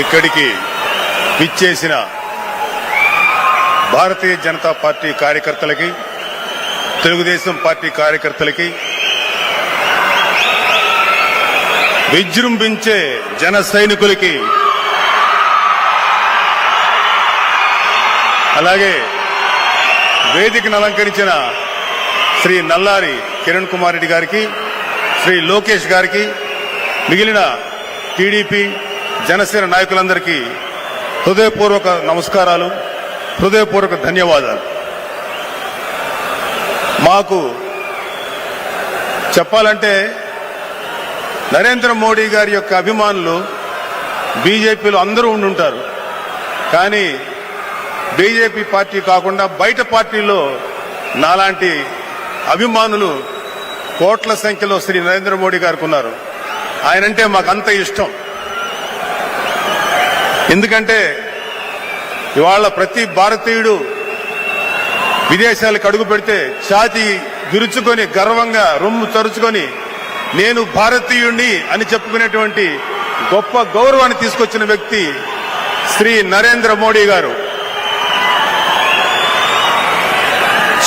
ఇక్కడికి విచ్చేసిన భారతీయ జనతా పార్టీ కార్యకర్తలకి తెలుగుదేశం పార్టీ కార్యకర్తలకి విజృంభించే జన సైనికులకి అలాగే వేదికను అలంకరించిన శ్రీ నల్లారి కిరణ్ కుమార్ రెడ్డి గారికి శ్రీ లోకేష్ గారికి మిగిలిన టీడీపీ జనసేన నాయకులందరికీ హృదయపూర్వక నమస్కారాలు హృదయపూర్వక ధన్యవాదాలు. మాకు చెప్పాలంటే నరేంద్ర మోడీ గారి యొక్క అభిమానులు బీజేపీలో అందరూ ఉండుంటారు. కానీ బీజేపీ పార్టీ కాకుండా బయట పార్టీలో నాలాంటి అభిమానులు కోట్ల సంఖ్యలో శ్రీ నరేంద్ర మోడీ గారికి ఉన్నారు. ఆయనంటే మాకు అంత ఇష్టం. ఎందుకంటే ఇవాళ ప్రతి భారతీయుడు విదేశాలకు అడుగు పెడితే ఛాతి విరుచుకొని గర్వంగా రొమ్ము తరుచుకొని నేను భారతీయుణ్ణి అని చెప్పుకునేటువంటి గొప్ప గౌరవాన్ని తీసుకొచ్చిన వ్యక్తి శ్రీ నరేంద్ర మోడీ గారు.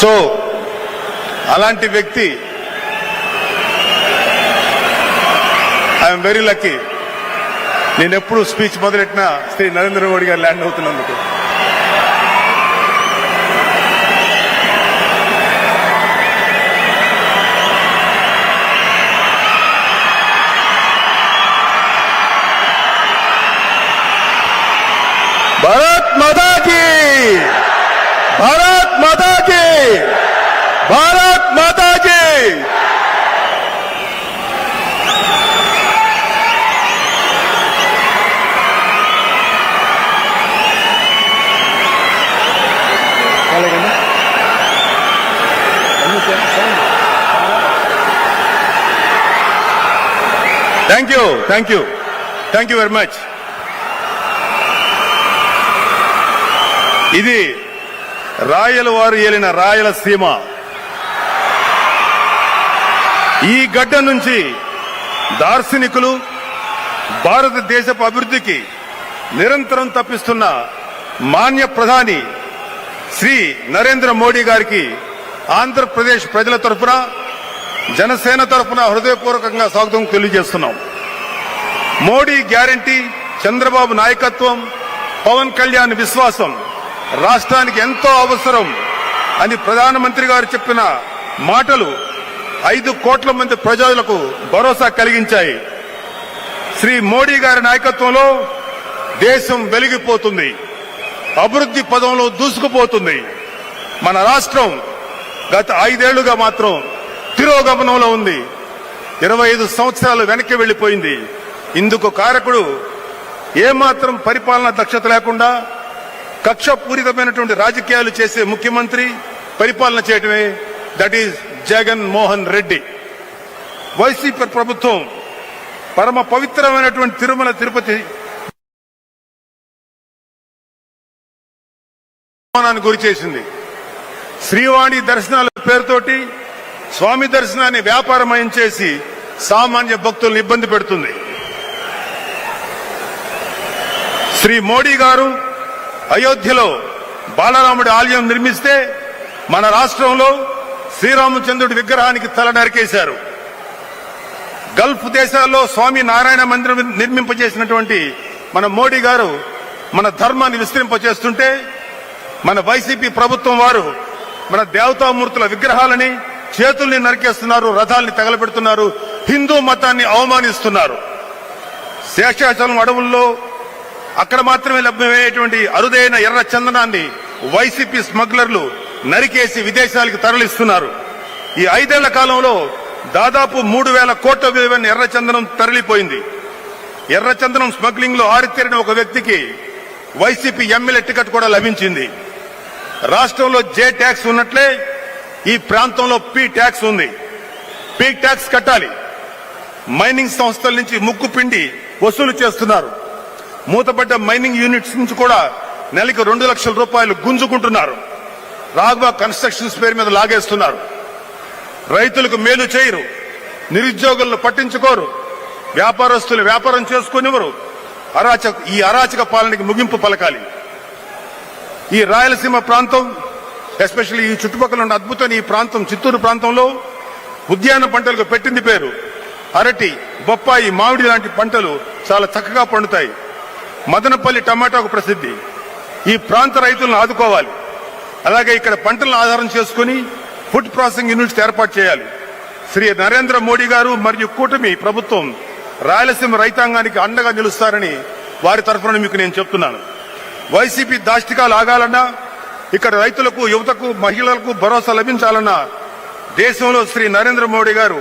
సో అలాంటి వ్యక్తి ఐఎమ్ వెరీ లక్కీ. నేను ఎప్పుడు స్పీచ్ మొదలెట్టినా Shri Narendra Modi garu land అవుతున్నందుకు. Bharat Mata Bharat Bharat Mata Bharat Mata thank you thank you thank you very much ఇది రాయల వారు ఏలిన రాయలసీమ ఈ గడ్డ నుంచి దార్శనికులు భారతదేశపు అభివృద్ధికి నిరంతరం తప్పిస్తున్న మాన్య ప్రధాని శ్రీ నరేంద్ర మోడీ గారికి ఆంధ్రప్రదేశ్ ప్రజల తరఫున జనసేన తరఫున హృదయపూర్వకంగా స్వాగతం తెలియజేస్తున్నాం. మోడీ గ్యారంటీ చంద్రబాబు నాయకత్వం పవన్ కళ్యాణ్ విశ్వాసం రాష్ట్రానికి ఎంతో అవసరం అని ప్రధానమంత్రి గారు చెప్పిన మాటలు ఐదు కోట్ల మంది ప్రజలకు భరోసా కలిగించాయి. శ్రీ మోడీ గారి నాయకత్వంలో దేశం వెలిగిపోతుంది. అభివృద్ధి పదంలో దూసుకుపోతుంది. మన రాష్ట్రం గత ఐదేళ్ళుగా మాత్రం తిరోగమనంలో ఉంది. ఇరవై ఐదు సంవత్సరాలు వెనక్కి వెళ్ళిపోయింది ఇందుకు కారకుడు ఏమాత్రం పరిపాలన దక్షత లేకుండా కక్షపూరితమైనటువంటి రాజకీయాలు చేసే ముఖ్యమంత్రి పరిపాలన చేయటమే that is Jagan Mohan Reddy. YCP ప్రభుత్వం పరమ పవిత్రమైనటువంటి తిరుమల తిరుపతి గురి చేసింది. శ్రీవాణి దర్శనాల పేరుతోటి స్వామి దర్శనాన్ని వ్యాపారమయం చేసి సామాన్య భక్తులను ఇబ్బంది పెడుతుంది. శ్రీ మోడీ గారు అయోధ్యలో బాలరాముడి ఆలయం నిర్మిస్తే మన రాష్ట్రంలో శ్రీరామచంద్రుడి విగ్రహానికి తల నరికేశారు. గల్ఫ్ దేశాల్లో స్వామి నారాయణ మందిరం నిర్మింపజేసినటువంటి మన మోడీ గారు మన ధర్మాన్ని విస్తరింపజేస్తుంటే మన వైసీపీ ప్రభుత్వం వారు మన దేవతామూర్తుల విగ్రహాలని చేతుల్ని నరికేస్తున్నారు రథాల్ని తగలబెడుతున్నారు హిందూ మతాన్ని అవమానిస్తున్నారు. శేషాచలం అడవుల్లో అక్కడ మాత్రమే లభ్యమయ్యేటువంటి అరుదైన ఎర్ర చందనాన్ని వైసీపీ స్మగ్లర్లు నరికేసి విదేశాలకు తరలిస్తున్నారు. ఈ ఐదేళ్ళ కాలంలో దాదాపు మూడు వేల కోట్ల విలువైన ఎర్రచందనం తరలిపోయింది. ఎర్రచందనం స్మగ్లింగ్లో ఆరితేరిన ఒక వ్యక్తికి వైసీపీ ఎమ్మెల్యే టికెట్ కూడా లభించింది. రాష్ట్రంలో జే ట్యాక్స్ ఉన్నట్లే ఈ ప్రాంతంలో పీ ట్యాక్స్ ఉంది. పి ట్యాక్స్ కట్టాలి. మైనింగ్ సంస్థల నుంచి ముక్కు పిండి వసూలు చేస్తున్నారు. మూతపడ్డ మైనింగ్ యూనిట్స్ నుంచి కూడా నెలకి రెండు లక్షల రూపాయలు గుంజుకుంటున్నారు. రాఘవ కన్స్ట్రక్షన్స్ పేరు మీద లాగేస్తున్నారు. రైతులకు మేలు చేయరు. నిరుద్యోగులను పట్టించుకోరు. వ్యాపారస్తులు వ్యాపారం చేసుకునివ్వరు అరాచక ఈ అరాచక పాలనకి ముగింపు పలకాలి. ఈ రాయలసీమ ప్రాంతం ఎస్పెషల్లీ ఈ చుట్టుపక్కల ఉన్న అద్భుతం ఈ ప్రాంతం చిత్తూరు ప్రాంతంలో ఉద్యాన పంటలకు పెట్టింది పేరు. అరటి బొప్పాయి మామిడి లాంటి పంటలు చాలా చక్కగా పండుతాయి. మదనపల్లి టమాటాకు ప్రసిద్ధి. ఈ ప్రాంత రైతులను ఆదుకోవాలి. అలాగే ఇక్కడ పంటలను ఆధారం చేసుకుని ఫుడ్ ప్రాసెసింగ్ యూనిట్స్ ఏర్పాటు చేయాలి. శ్రీ నరేంద్ర మోడీ గారు మరియు కూటమి ప్రభుత్వం రాయలసీమ రైతాంగానికి అండగా నిలుస్తారని వారి తరఫున మీకు నేను చెప్తున్నాను. వైసీపీ దాష్టికాలు ఆగాలన్నా ఇక్కడ రైతులకు యువతకు మహిళలకు భరోసా లభించాలన్న దేశంలో శ్రీ నరేంద్ర మోడీ గారు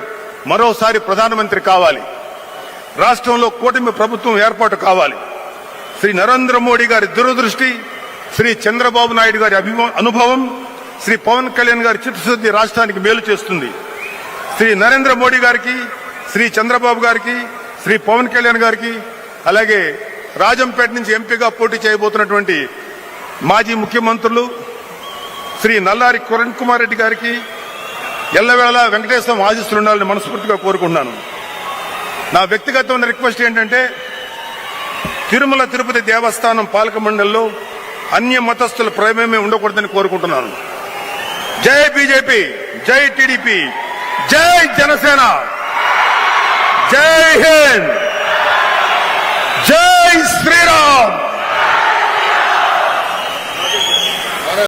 మరోసారి ప్రధానమంత్రి కావాలి. రాష్ట్రంలో కూటమి ప్రభుత్వం ఏర్పాటు కావాలి. శ్రీ నరేంద్ర మోడీ గారి దురదృష్టి శ్రీ చంద్రబాబు నాయుడు గారి అనుభవం శ్రీ పవన్ కళ్యాణ్ గారి చిత్తశుద్ధి రాష్ట్రానికి మేలు చేస్తుంది. శ్రీ నరేంద్ర మోడీ గారికి శ్రీ చంద్రబాబు గారికి శ్రీ పవన్ కళ్యాణ్ గారికి అలాగే రాజంపేట నుంచి ఎంపీగా పోటీ చేయబోతున్నటువంటి మాజీ ముఖ్యమంత్రులు శ్రీ నల్లారి కిరణ్ కుమార్ రెడ్డి గారికి ఎల్లవేళ వెంకటేశ్వరం ఆశిస్తులు ఉండాలని మనస్ఫూర్తిగా కోరుకుంటున్నాను. నా వ్యక్తిగతమైన రిక్వెస్ట్ ఏంటంటే తిరుమల తిరుపతి దేవస్థానం పాలక మండలిలో అన్య మతస్థుల ప్రేమేమే ఉండకూడదని కోరుకుంటున్నాను. జై బీజేపీ జై టీడీపీ జై జనసేన జై హింద్ జై శ్రీరామ్.